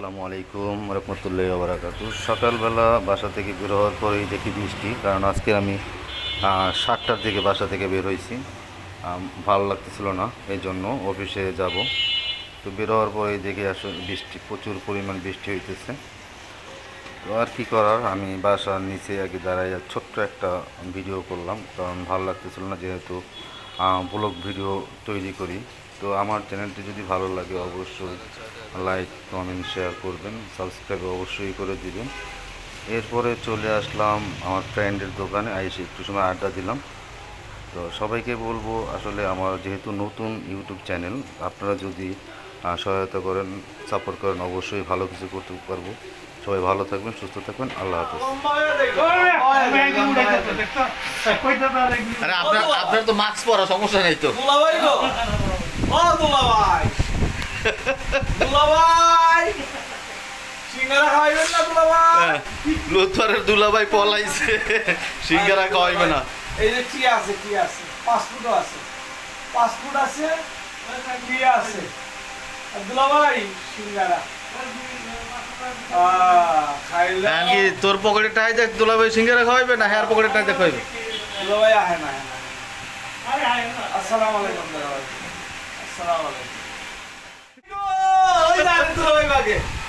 আসসালামু আলাইকুম রহমতুল্লাহ বারাকাতু। সকালবেলা বাসা থেকে বের হওয়ার পরেই দেখি বৃষ্টি, কারণ আজকে আমি সাতটার দিকে বাসা থেকে বের হয়েছি। ভালো লাগতেছিল না এই জন্য অফিসে যাব। তো বের হওয়ার পরেই দেখি আসলে বৃষ্টি, প্রচুর পরিমাণ বৃষ্টি হইতেছে। তো আর কি করার, আমি বাসার নিচে আগে দাঁড়াই ছোট্ট একটা ভিডিও করলাম, কারণ ভালো লাগতেছিল না যেহেতু ব্লগ ভিডিও তৈরি করি। তো আমার চ্যানেলটি যদি ভালো লাগে অবশ্যই লাইক কমেন্ট শেয়ার করবেন সাবস্ক্রাইব অবশ্যই করে দিবেন। এরপরে চলে আসলাম আমার ফ্রেন্ডের দোকানে আইসে একটু সময় আড্ডা দিলাম। তো সবাইকে বলব আসলে আমার যেহেতু নতুন ইউটিউব চ্যানেল আপনারা যদি সহায়তা করেন সাপোর্ট করেন অবশ্যই ভালো কিছু করতে পারব। সবাই ভালো থাকবেন সুস্থ থাকবেন আল্লাহ হাফেজ। আরে আপনার আপনার তো মাস্ক পরা সমস্যা নেই তো দুলাভাই গো ও দুলাভাই দুলাভাই! সিঙ্গারা খাওয়াইবেন না দুলাভাই? দুলাভাই পলাইছে। সিঙ্গারা খাওয়াইবে না। এই যে কি আছে কি আছে পাসপোর্টও আছে পাসপোর্ট আছে কি আছে। দুলাভাই সিঙ্গারা। হ্যাঁ তোর পকেটে টাই দেখ দুলাভাই সিঙ্গারা খাওয়াইবে না হ্যার পকেটে টাই দেখ খাওয়াইবে? দুলাভাই আহে না। আসসালামু আলাইকুম দুলাভাই। আসসালামু আলাইকুম। 예.